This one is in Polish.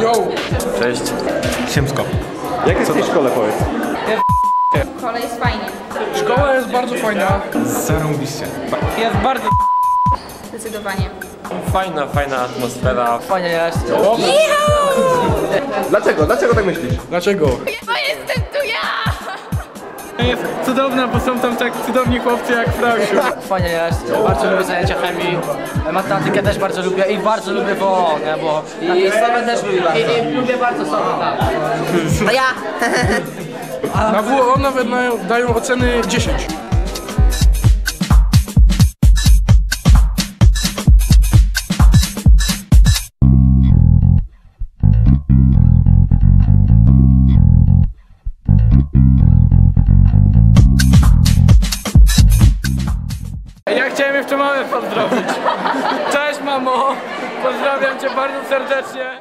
Yo! Cześć. Siemsko. Jak jest w tej szkole, powiedz? Szkole jest fajnie. Szkoła jest bardzo fajna. Zarąbiście. Jest bardzo Zdecydowanie. Fajna, fajna atmosfera. fajnie jest. Dlaczego? Dlaczego tak myślisz? Dlaczego? Bo jestem! Jest cudowna, bo są tam tak cudowni chłopcy jak Frasiu. Fajnie jest. Bardzo lubię zajęcia chemii. Matematykę też bardzo lubię i bardzo lubię WO, nie? Bo i same też lubię bardzo. I, i lubię bardzo same, tak. A ja? Na WO nawet dają, dają oceny 10. chciałem jeszcze mamę pozdrowić. Cześć mamo! Pozdrawiam cię bardzo serdecznie.